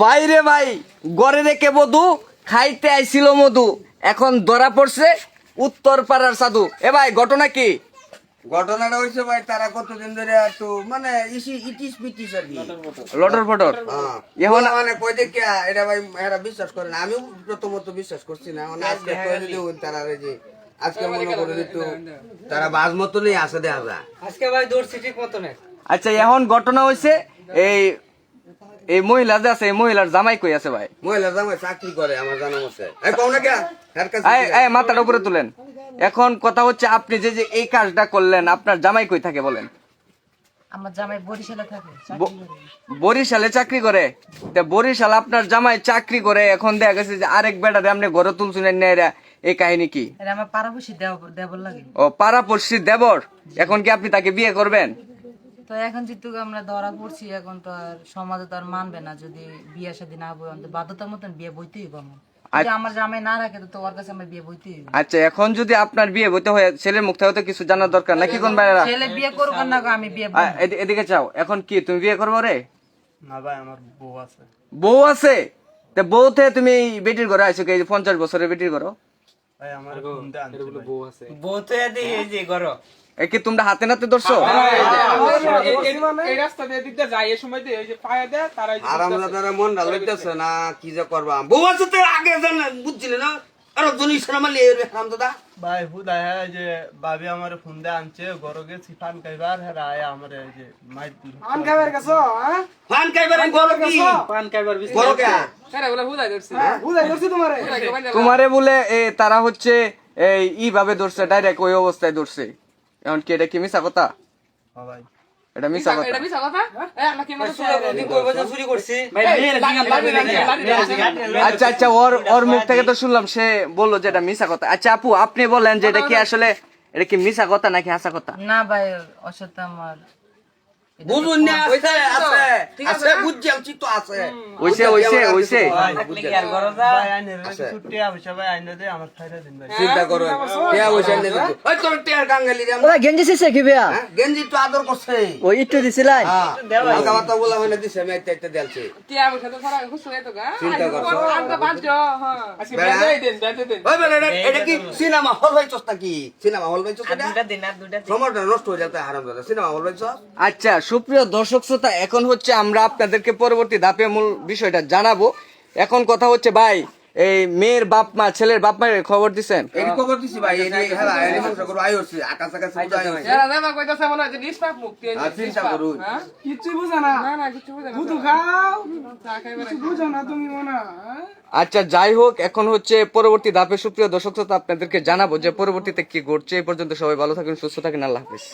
ভাই রে ভাই গড়ে রেখে মধু খাইতে আইছিল মধু। এখন ধরা পড়ছে উত্তর পাড়ার সাধু। এ ভাই ঘটনা কি? ঘটনাটা হয়েছে ভাই তারা কতদিন ধরে একটু মানে ইসি ইটিস পিটিস আর কি। লটর ফটর? হ্যাঁ। এখন মানে কই দেখে এটা ভাই এরা বিশ্বাস করে না। আমিও প্রথমত বিশ্বাস করছি না। মানে আজকে কই দিলে তারা এই যে আজকে মনে করে একটু তারা বাজ মতনই আছে দেখা যায়। আজকে ভাই দৌড়ছি ঠিক মতো না আচ্ছা এখন ঘটনা হয়েছে এই এই মহিলা যে আছে এই মহিলার জামাই কই আছে ভাই? মহিলা জামাই চাকরি করে আমার জানা মতে। এই কও না কে? এর কাছে এই মাথাটা উপরে তুলেন। এখন কথা হচ্ছে আপনি যে যে এই কাজটা করলেন আপনার জামাই কই থাকে বলেন? আমার জামাই বরিশালে থাকে বরিশালে চাকরি করে? তা বরিশাল আপনার জামাই চাকরি করে এখন দেখা গেছে যে আরেক বেটারে আপনি ঘরে তুলছেন না এরা এই কাহিনী কি? আমার পাড়াপড়শি দেব দেবর লাগে। ও পাড়াপড়শি দেবর? এখন কি আপনি তাকে বিয়ে করবেন? তো এখন যেহেতু আমরা ধরা পড়ছি এখন তো আর সমাজে তো আর মানবে না। যদি বিয়ে সাথে না বই অন্তত বাধ্যতার মতন বিয়ে বইতেই হইব আমার। আমার জামাই না রাখে তো ওর কাছে আমার বিয়ে বইতেই হইব আচ্ছা এখন যদি আপনার বিয়ে হতে হয় ছেলের মুখ থেকে তো কিছু জানার দরকার নাকি কোন ভাইরা ছেলে বিয়ে করুক না আমি বিয়ে এদিকে চাও এখন কি তুমি বিয়ে করব রে? না ভাই আমার বউ আছে। বউ আছে? তা বউতে তুমি এই বেটির ঘরে আইছো কি পঞ্চাশ বছরের বেটির ঘর? ভাই আমার ঘুমতে আনছে ভাই। এ কি তোমরা হাতে নাতে ধরছো? এই রাস্তা দিয়ে দিকটা যায় এই সময় দিয়ে যে পায়ে দেয় তারা এই যে আর আমরা তারা মন ঢাল লইতেছে না কি যে করবা? বউ আছে তো আগে জান বুঝছিলে না? আর দাদা। ভাই হুদা হ্যাঁ যে ভাবি আমার ফোন আনছে হ্যাঁ আয় আমার এই যে গেছো হ্যাঁ? ফান ফান বলে তোমারে। তোমারে বলে এ তারা হচ্ছে এই ই ভাবে ধরছে ডাইরেক্ট ওই অবস্থায় ধরছে। এখন কি এটা কি মিশা কথা হ্যাঁ ভাই এটা মিশা কথা এটা মিছা কথা এ আমরা কি মনে চুরি করছি আচ্ছা আচ্ছা ওর ওর মুখ থেকে তো শুনলাম সে বলল যে এটা মিশা কথা আচ্ছা আপু আপনি বলেন যে এটা কি আসলে এটা কি মিশা কথা নাকি হাসা কথা না ভাই ওর সাথে আমার বুঝুন না আছে বুঝছি আমি তো চিন্তা করো ওই তোর টিয়ার গাঙ্গালি রে ওরা গেঞ্জি শিখছে কি বেয়া হ্যাঁ, গেঞ্জি তো আদর করছে। ওই একটু দিছিলাই? হ্যাঁ হালকা বলা হইলে দিছে আমি আইতে আইতে দেলছে টিয়া বসে তো সারা খুশ তো গা। চিন্তা করছ। আনতে বাঁচো আজকে বেঁধে দেন বেঁধে দেন। ওই বেটা এটা- এটা কি সিনেমা হল হইছস নাকি? সিনেমা হল হইছস এটা? দিন আর দুইটা সময়টা নষ্ট হয়ে যাতে হারাম দাদা। সিনেমা হল হইছস আচ্ছা সুপ্রিয় দর্শক শ্রোতা এখন হচ্ছে আমরা আপনাদেরকে পরবর্তী ধাপে মূল বিষয়টা জানাব। এখন কথা হচ্ছে ভাই এই মেয়ের বাপ মা ছেলের বাপ মায়ের খবর দিছেন? এই খবর দিছি ভাই এই হেলা এই মাংস করো আই হচ্ছে আকাশ আকাশ উড়াই হচ্ছে। এরা দেবা কইতাছে মনে হয় যে নিষ্পাপ মুক্তি এই চিন্তা করুন। হ্যাঁ? কিচ্ছু না। না না কিছু বুঝে না। বুঝু খাও। চা খাইবে বুঝো না তুমি মনে আচ্ছা যাই হোক এখন হচ্ছে পরবর্তী ধাপে সুপ্রিয় দর্শক শ্রোতা আপনাদেরকে জানাব যে পরবর্তীতে কি ঘটছে। এই পর্যন্ত সবাই ভালো থাকেন সুস্থ থাকেন আল্লাহ হাফিজ।